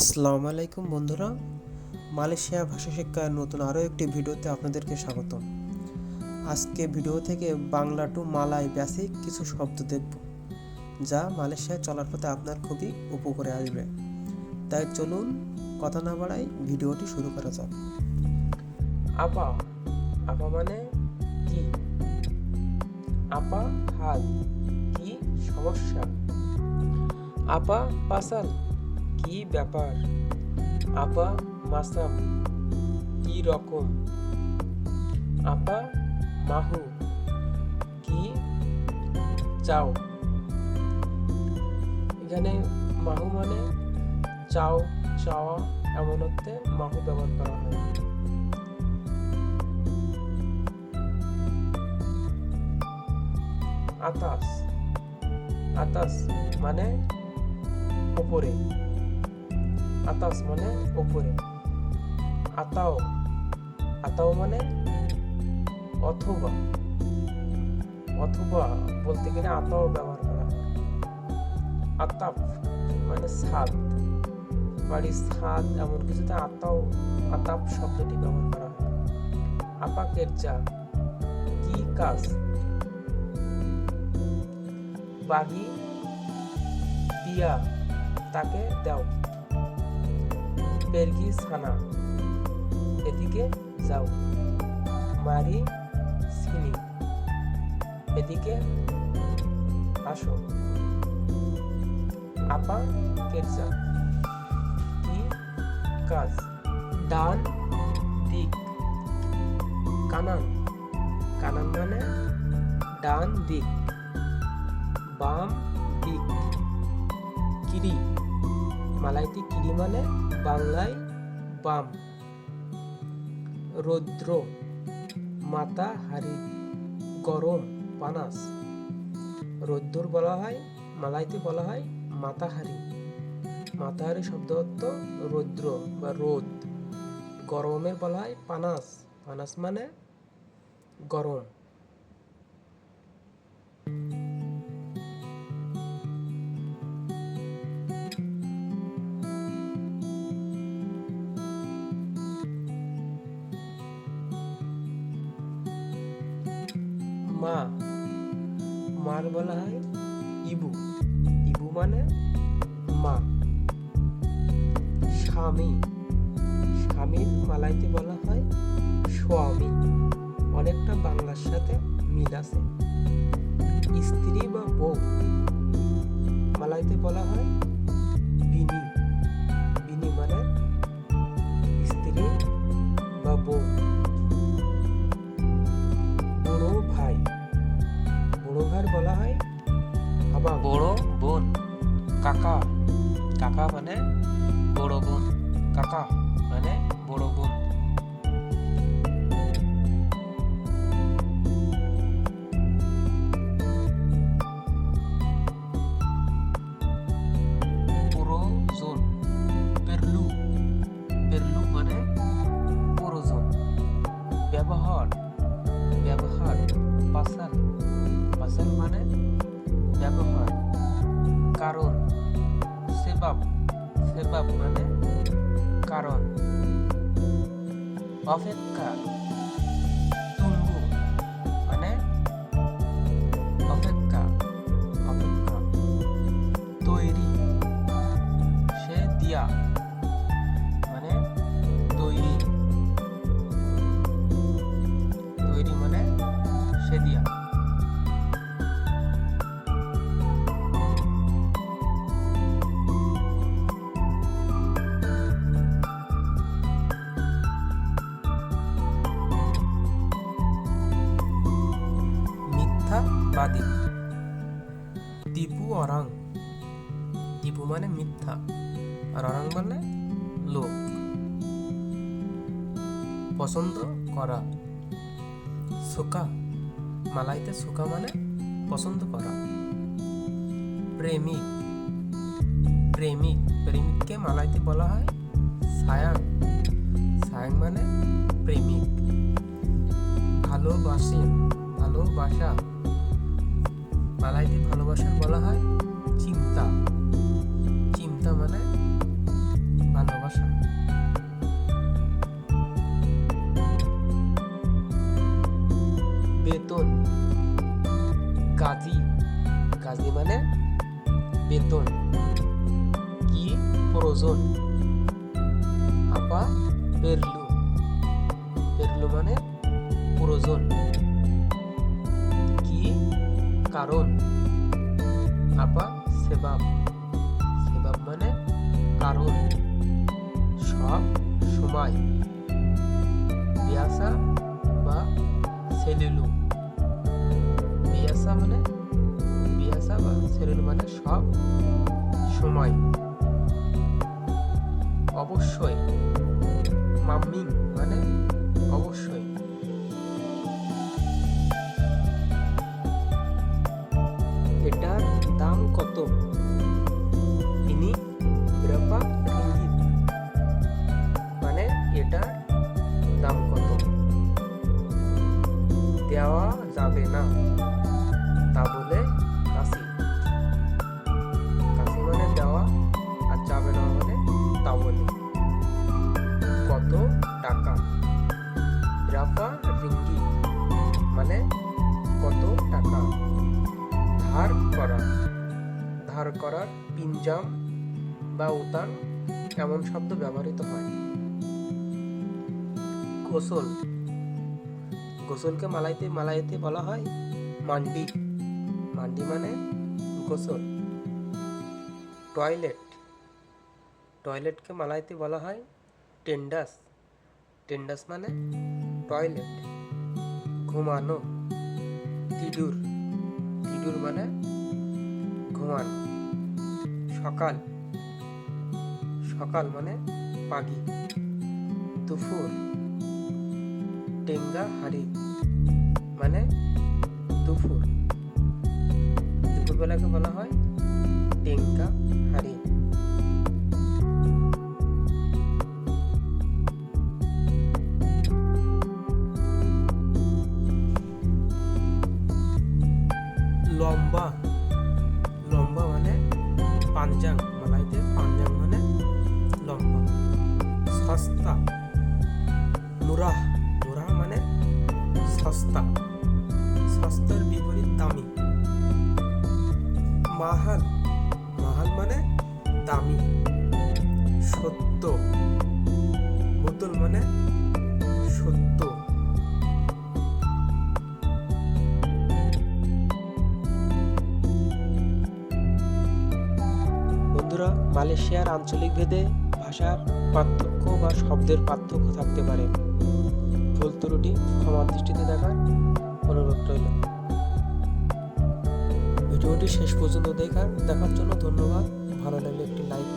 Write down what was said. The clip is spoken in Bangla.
আসসালামু আলাইকুম বন্ধুরা। মালয়েশিয়া ভাষা শিক্ষার নতুন আরও একটি ভিডিওতে আপনাদেরকে স্বাগতম। আজকে ভিডিও থেকে বাংলা টু মালাই বেসিক কিছু শব্দ দেখব, যা মালয়েশিয়ায় চলার পথে আপনার খুবই উপকারে আসবে। তাই চলুন কথা না বাড়াই ভিডিওটি শুরু করা যাক। আপা আপা মানে কি? আপা, হাল, কি সমস্যা? আপা, পাসাল কি ব্যাপার? আপা, মাসাম, কি রকম? আপা, মাহু, কি? চাও। এখানে মাহু মানে চাও, চাওয়া এমন অর্থে মাহু ব্যবহার করা হয়। আতাস। আতাস মানে উপরে আতাস মানে উপরে। আতাও আতাও মানে অথবা। অথবা বলতে গেলে আতাও ব্যবহার করা হয়। আতাপ মানে ছাদ বাড়ির ছাদ এমন কিছুতে আতাও আতাপ শব্দটি ব্যবহার করা হয়। আপাকের যা, কি কাজ? বাগি দিয়া তাকে দাও। পেরগি ছানা এদিকে যাও। মারি সিনি। এদিকে আসো। আপা কেরজা কি কাজ? ডান দিক। কানান। কানান মানে ডান দিক। বাম দিক। কিরি। মালাইতে কিরি মানে বাংলায় বাম। রৌদ্র, মাতা হারি, গরম, পানাস। রৌদ্র বলা হয়, মালাইতে বলা হয় মাতাহারি মাতাহারি শব্দ অর্থ রৌদ্র বা রোদ। গরমের বলা হয় পানাস। পানাস মানে গরম। মা, মার বলা হয় ইবু। ইবু মানে মা। স্বামী। স্বামীর মালাইতে বলা হয় স্বামী। অনেকটা বাংলার সাথে মিল আছে। স্ত্রী বা বউ মালাইতে বলা হয় বিনি। বিনি মানে স্ত্রী বা বউ। বলা হয়? আবার বড় বোন কাকা। কাকা মানে বড় বোন। কাকা মানে বড় বোন। মানে ব্যবহার। কারণ সেবাব সেবাব মানে কারণ। অপেক্ষা অরাং। টিপু মানে মিথ্যা। আর অরাং মানে লোক। পছন্দ করা। সুকা। মালাইতে সুকা মানে পছন্দ করা। প্রেমিক প্রেমিক প্রেমিককে মালাইতে বলা হয় সায়াং। সায়াং মানে প্রেমিক। ভালোবাসেন। ভালোবাসা। বালাইতে ভালোবাসার বলা হয় চিন্তা চিন্তা মানে ভালোবাসা। বেতন। কাজী কাজী মানে বেতন। কি? প্রয়োজন। আপা, পেরলু। পেরলু মানে প্রয়োজন। কারণ আপা সেবাব সেবাব মানে কারণ। সব সময় বিয়াসা বা সেলুলু। বিয়াসা মানে বিয়াসা বা সেলুলু মানে সব সময়। অবশ্যই মাম্মিং মানে অবশ্যই। কত ইনি berapa ringgit? মানে এটার দাম কত দেওয়া যাবে না তা বলে কাশি কাশি মানে দেওয়া আর যাবে না মানে তা বলে কত টাকা ধার করা পিঞ্জাম বা উতান এমন শব্দ ব্যবহৃত হয়। গোসল। গোসলকে মালাইতে মালাইতে বলা হয় মান্ডি। মান্ডি মানে গোসল। টয়লেট। টয়লেটকে মালাইতে বলা হয় টেন্ডাস। টেন্ডাস মানে টয়লেট। ঘুমানো। তিডুর তিডুর মানে ঘুমানো। সকাল। সকাল মানে পাগি। দুপুর। টেঙ্গা হাড়ি। মানে দুপুর। দুপুরবেলাকে বলা হয় টেঙ্গা হাড়ি। সস্তা। সস্তার বিপরীত দামি। মাহাল। মাহাল মানে দামি। সত্য। বোতল মানে সত্য। বন্ধুরা, মালয়েশিয়ার আঞ্চলিক ভেদে ভাষার পার্থক্য বা শব্দের পার্থক্য থাকতে পারে। ত্রুটি ক্ষমার দৃষ্টিতে দেখার অনুরোধ রইল। ভিডিওটি শেষ পর্যন্ত দেখার দেখার জন্য ধন্যবাদ। ভালো লাগলে একটি লাইক